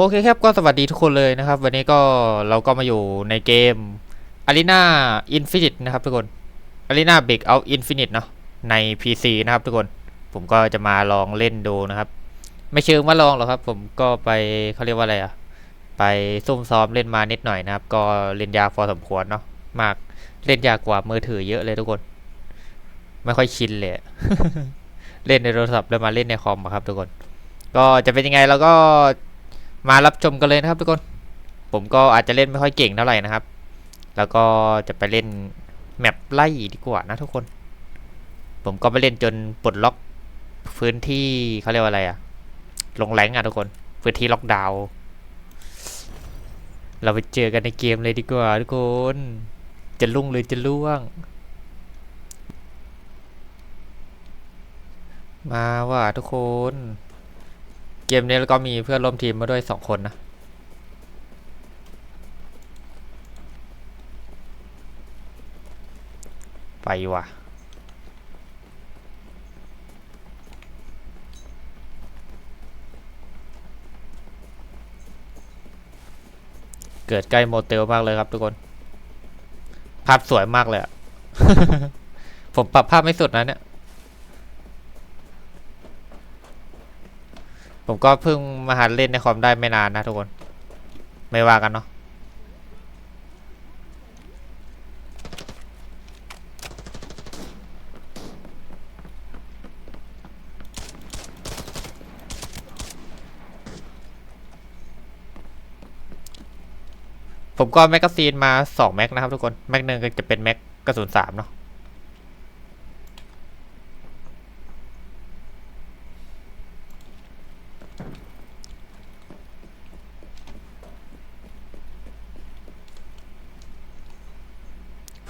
โอเคครับก็สวัสดีทุกคนเลยนะครับ วันนี้ก็เราก็มาอยู่ในเกม Arena Infinite นะครับทุกคน Arena Breakout Infinite เนาะใน PC นะครับทุกคน ผมก็จะมาลองเล่นดูนะครับ ไม่เชิงว่าลองหรอกครับ ผมก็ไปเขาเรียกว่าอะไรอะไปซุ่มซ้อมเล่นมานิดหน่อยนะครับ ก็เล่นยากพอสมควรเนาะมากเล่นยากกว่ามือถือเยอะเลยทุกคน ไม่ค่อยชินเลยเล่นในโทรศัพท์แล้วมาเล่นในคอมครับทุกคน ก็จะเป็นยังไงเราก็ มารับชมกันเลยนะครับทุกคน ผมก็อาจจะเล่นไม่ค่อยเก่งเท่าไหร่นะครับ แล้วก็จะไปเล่นแมปไล่ดีกว่านะทุกคน ผมก็ไปเล่นจนปลดล็อกพื้นที่เขาเรียกว่าอะไรอะลงแรงอะทุกคน พื้นที่ล็อกดาวน์เราไปเจอกันในเกมเลยดีกว่าทุกคน จะลุ่งหรือจะล่วง มาว่าทุกคน เกมนี้แล้วก็มีเพื่อนร่วมทีมมาด้วยสองคนนะ ไปว่ะ เกิดใกล้โมเตลมากเลยครับทุกคน ภาพสวยมากเลยอะ ผมปรับภาพไม่สุดนะเนี่ย ผมก็เพิ่งมาหัดเล่นในคอมได้ไม่นานนะทุกคน ไม่ว่ากันเนาะผมก็แมกกาซีนมาสองแม็กนะครับทุกคน แม็กหนึ่งก็จะเป็นแม็กกระสุนสามเนาะ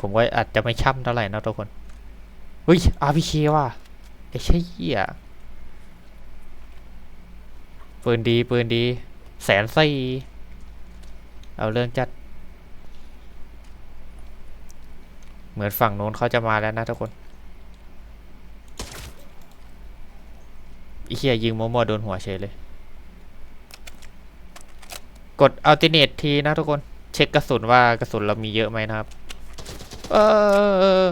ผมก็อาจจะไม่ช่ำเท่าไหร่นะทุกคนอุ้ย RPK ว่ะไอ้เชี่ยเหี้ยปืนดีปืนดี แสนสี่เอาเรื่องจัด เหมือนฝั่งโน้นเขาจะมาแล้วนะทุกคนไอ้เหี้ยยิงโมโมโดนหัวเฉยเลย กดอัลติเนตทีนะทุกคน เช็คกระสุนว่ากระสุนเรามีเยอะไหมนะครับ เออ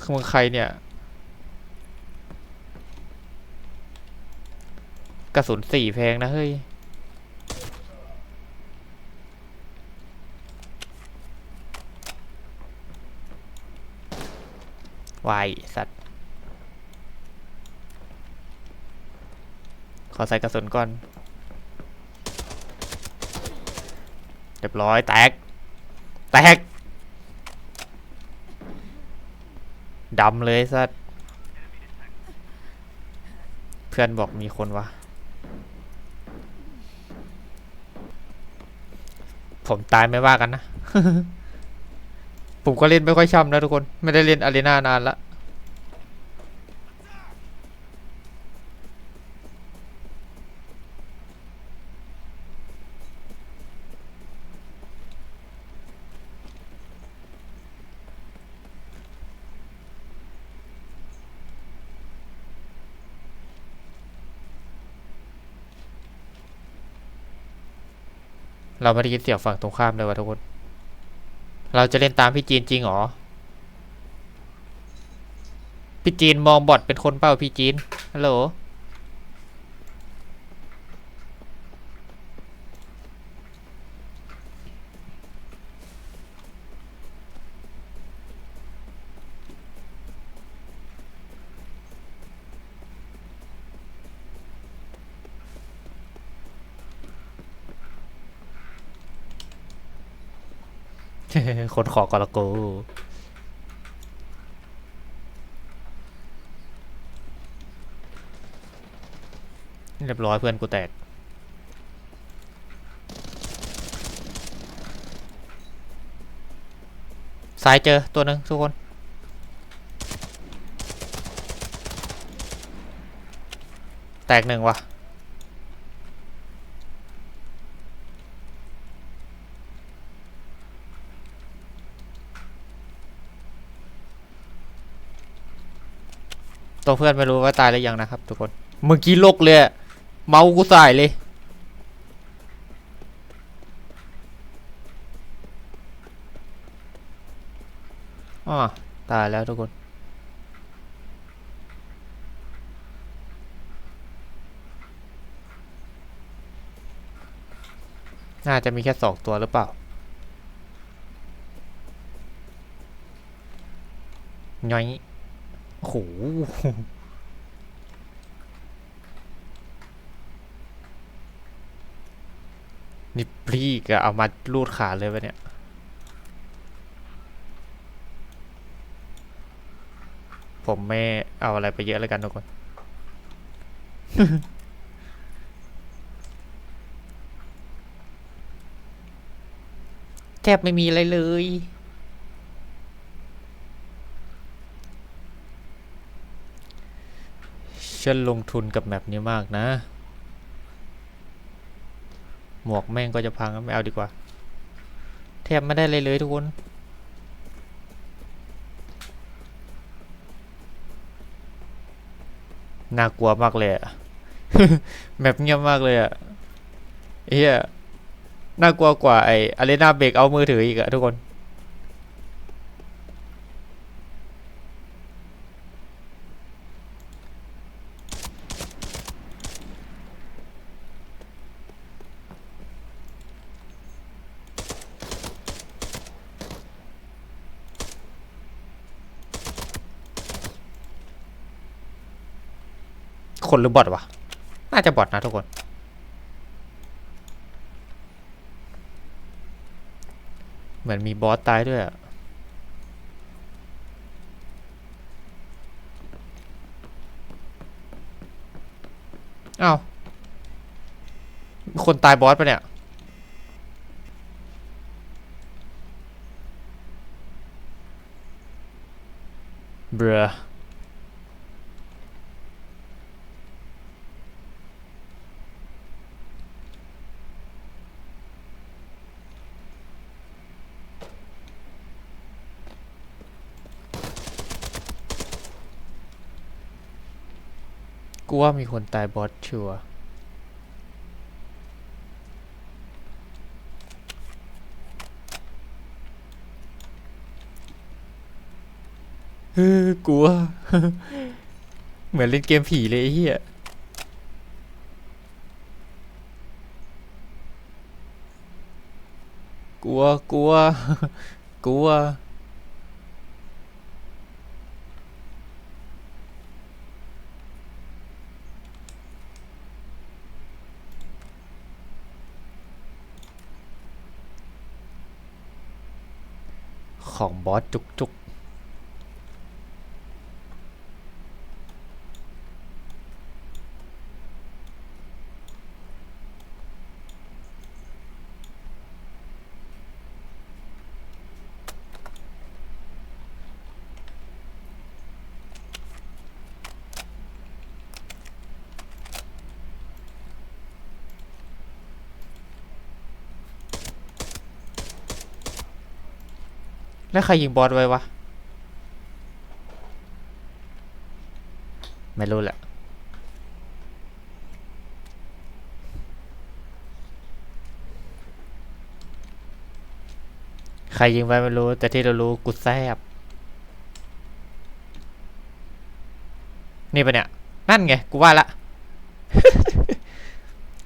คือมึงใครเนี่ย กระสุนสี่แพงนะเฮ้ย วาย สัตว์ ขอใส่กระสุนก่อน เรียบร้อย แตก แตกดำเลยสัตว์เพื่อนบอกมีคนวะ ผมตายไม่ว่ากันนะ ผมก็เล่นไม่ค่อยช่ำนะทุกคน ไม่ได้เล่นอารีนานานละ เราไม่ได้ยินเสียงฝั่งตรงข้ามเลยวะทุกคน เราจะเล่นตามพี่จีนจริงหรอ พี่จีนมองบอดเป็นคนเปล่าพี่จีน ฮัลโหล คนขอกอลโกเรียบร้อยเพื่อนกูแตกซ้ายเจอตัวหนึ่งทุกคนแตกหนึ่งว่ะ ตัวเพื่อนไม่รู้ว่าตายหรือยังนะครับ ทุกคนเมื่อกี้โลกเลยเมากูใส่เลย อ๋อ ตายแล้วทุกคน น่าจะมีแค่สองตัวหรือเปล่าย้อย โอ้โหนี่ปลีกอะเอามาลูดขาเลยวะเนี่ย ผมไม่เอาอะไรไปเยอะแล้วกันทุกคนแทบไม่มีอะไรเลย ฉันลงทุนกับแมปนี้มากนะ หมวกแม่งก็จะพังไม่เอาดีกว่า แทบไม่ได้เลยเลยทุกคน น่ากลัวมากเลยอะแมปเงียบมากเลยอะเฮียน่ากลัวกว่าไออารีนาเบรกเอามือถืออีกอะทุกคน คนหรือบอทวะ น่าจะบอทนะทุกคน เหมือนมีบอสตายด้วยอะอ้าว คนตายบอสปะเนี่ยเบรอ กูว่ามีคนตายบอสชัวเออกลัว เหมือนเล่นเกมผีเลยไอ้เฮียกลัวกลัวกลัว ของบอสจุก แล้วใครยิงบอสไว้วะ ไม่รู้แหละใครยิงไว้ไม่รู้ แต่ที่เรารู้กูแซบนี่ปะเนี่ย นั่นไง กูว่าละ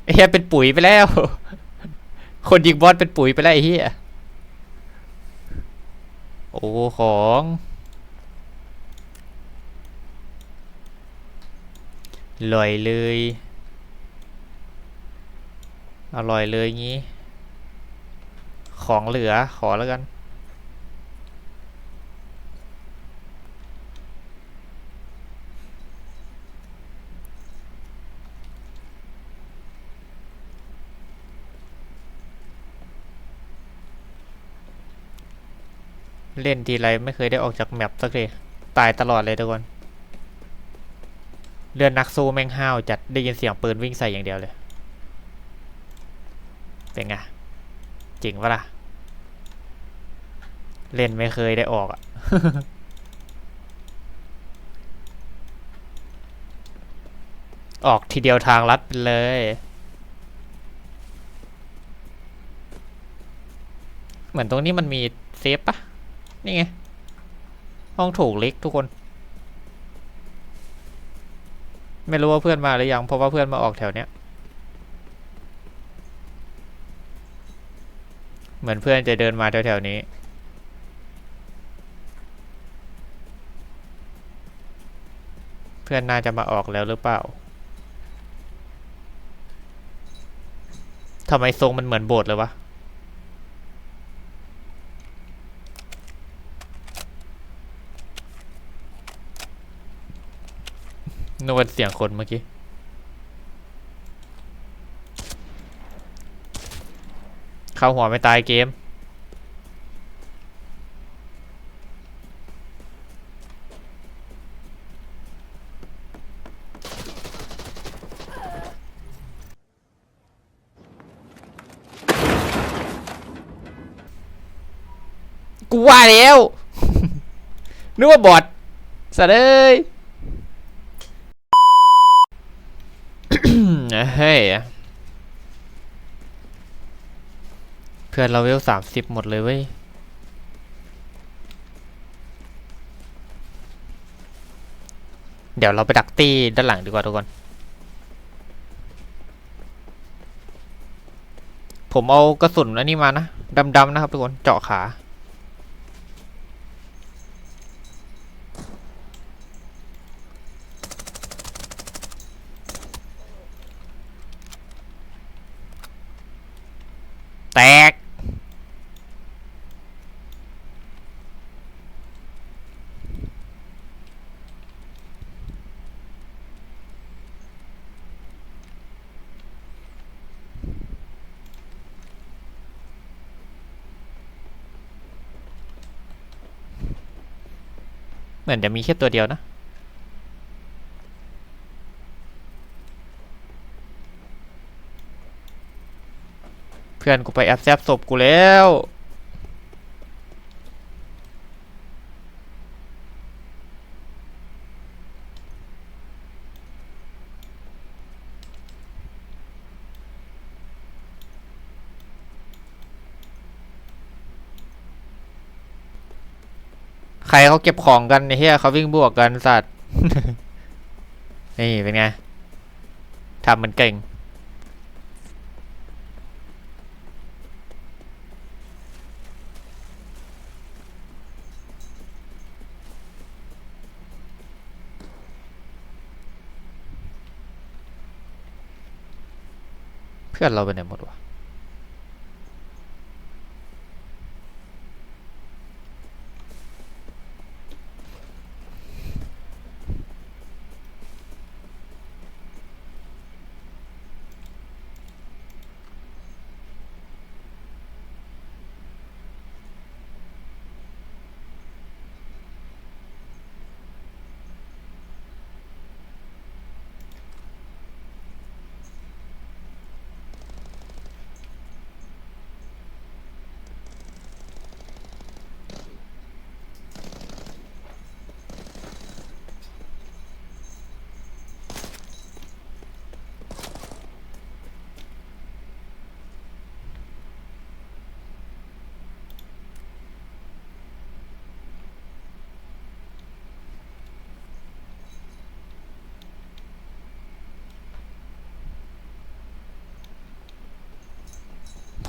ไอ้เฮียเป็นปุ๋ยไปแล้ว คนยิงบอสเป็นปุ๋ยไปแล้วไอ้เฮีย โอ้ของอร่อยเลย อร่อยเลยงี้ ของเหลือขอแล้วกัน เล่นทีไรไม่เคยได้ออกจากแมปสักทีตายตลอดเลยทุกคนเรือนนักสู้แม่งห้าวจัดได้ยินเสียงปืนวิ่งใส่อย่างเดียวเลย เป็นไงจริงปะล่ะ เล่นไม่เคยได้ออกอะออกทีเดียวทางลัดไปเลย เหมือนตรงนี้มันมีเซฟปะ นี่ไง ห้องถูกเล็กทุกคน ไม่รู้ว่าเพื่อนมาหรือยังเพราะว่าเพื่อนมาออกแถวเนี้ย เหมือนเพื่อนจะเดินมาแถวๆนี้เพื่อนน่าจะมาออกแล้วหรือเปล่า ทำไมทรงมันเหมือนโบสถ์เลยวะ นกวาเสียงคนเมื่อกี้ เข้าหัวไม่ตายเกม กูว่าแล้ว นึกว่าบอดสัตว์เอ้ย เฮ้ย เพื่อนเราเวลสามสิบหมดเลยเว้ย เดี๋ยวเราไปดักตี้ด้านหลังดีกว่าทุกคน ผมเอากระสุนอันนี้มานะ ดำๆนะครับทุกคน เจาะขา แตก เหมือนจะมีแค่ตัวเดียวนะ เพื่อนกูไปแอบแซบศพกูแล้ว ใครเขาเก็บของกันเหี้ยเขาวิ่งบวกกันสัตว์ นี่เป็นไงทำมันเก่ง เพื่อนเราไปไหนหมดวะ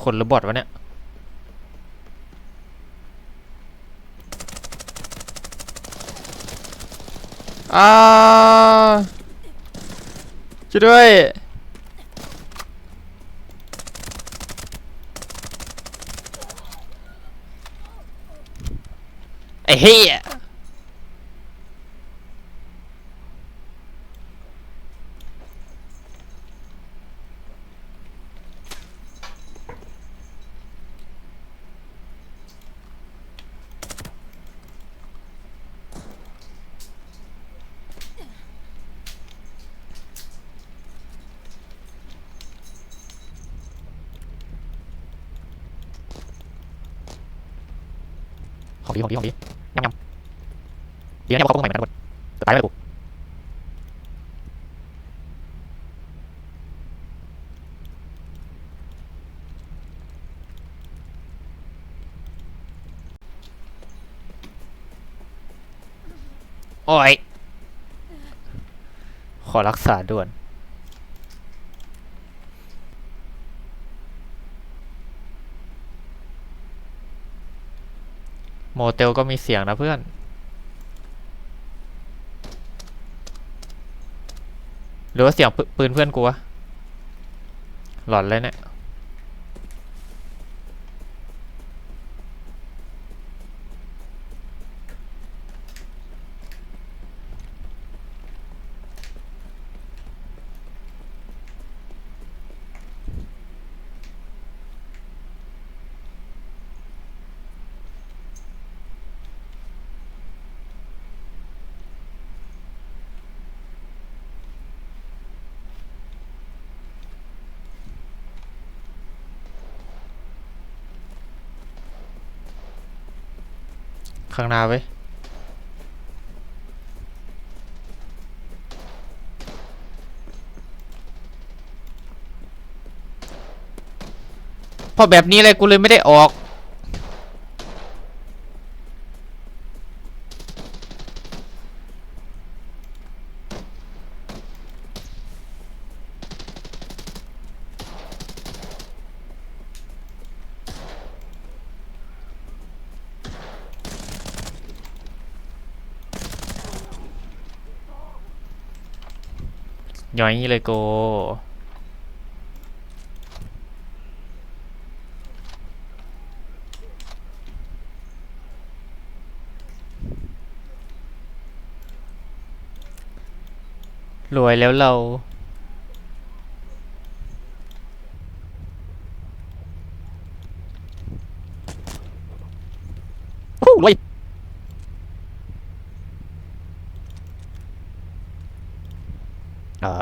คนหรือบอทวะเนี่ยอ่าช่วยด้วยไอ้เหี้ย ของดีของดีของดียำยำดีนะเนี่ยว่เขาเพิ่งใหม่เหมือนกันทุกคนจะตายไปกูโอ้ย ขอรักษาด่วน โมเตลก็มีเสียงนะเพื่อน หรือว่าเสียงปปืนเพื่อนกูวะหลอนเลยเนี่ย ข้างหน้าเว้ยพอแบบนี้เลยกูเลยไม่ได้ออก ย่อยเลยโก รวยแล้วเรา โอ้รวย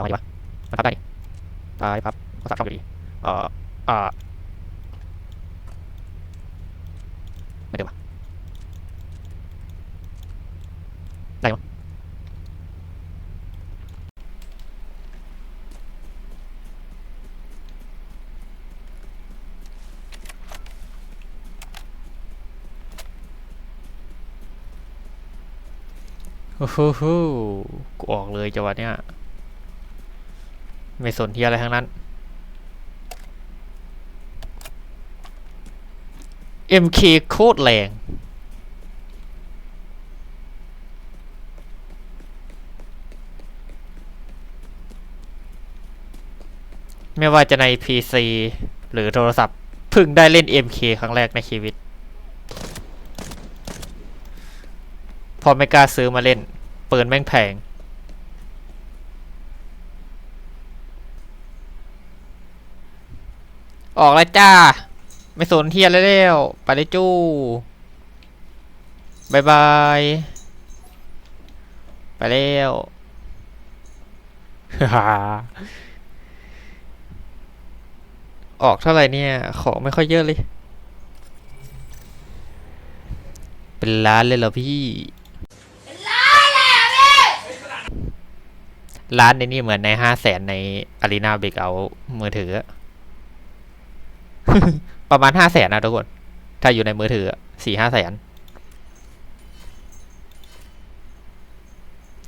เอาไงดีวะมันพับได้นี่ตายพับภาษาเข้าอยู่ดีเออเออไม่ได้วะได้มั้งโอ้โหกูออกเลยจังหวะเนี้ย ไม่สนที่อะไรทั้งนั้น MK โคตรแรง ไม่ว่าจะใน PC หรือโทรศัพท์เพิ่งได้เล่น MK ครั้งแรกในชีวิต พอไม่กล้าซื้อมาเล่น เปิดแม่งแพง ออกแล้วจ้า ไม่สนเทียนแล้วไปเลยจู้บายบาย ไปแล้วฮ่าออกเท่าไหร่เนี่ย ของไม่ค่อยเยอะเลย เป็นล้านเลยเหรอพี่ เป็นล้านในนี่เหมือนในห้าแสนในอารีนาเบกเอามือถือ ประมาณห้าแสนนะทุกคน ถ้าอยู่ในมือถือสี่ห้าแสน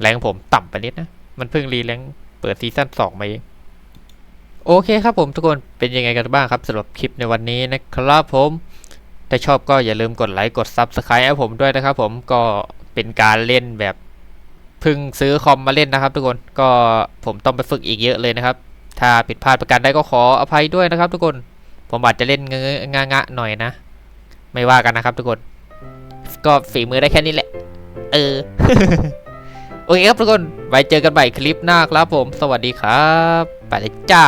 แรงผมต่ำไปนิดนะ มันเพิ่งรีแรงเปิดซีซั่นสองมาเองโอเคครับผมทุกคนเป็นยังไงกันบ้างครับสำหรับคลิปในวันนี้นะครับผม ถ้าชอบก็อย่าลืมกดไลค์กด Subscribe ให้ผมด้วยนะครับผมก็เป็นการเล่นแบบเพิ่งซื้อคอมมาเล่นนะครับ ทุกคนก็ผมต้องไปฝึกอีกเยอะเลยนะครับ ถ้าผิดพลาดประการใดก็ขออภัยด้วยนะครับ ทุกคน ผมอาจจะเล่นเงงงะหน่อยนะ ไม่ว่ากันนะครับทุกคน ก็ฝีมือได้แค่นี้แหละ เออ โอเคครับทุกคน ไว้เจอกันใหม่คลิปหน้าครับผม สวัสดีครับ ไปเลยจ้า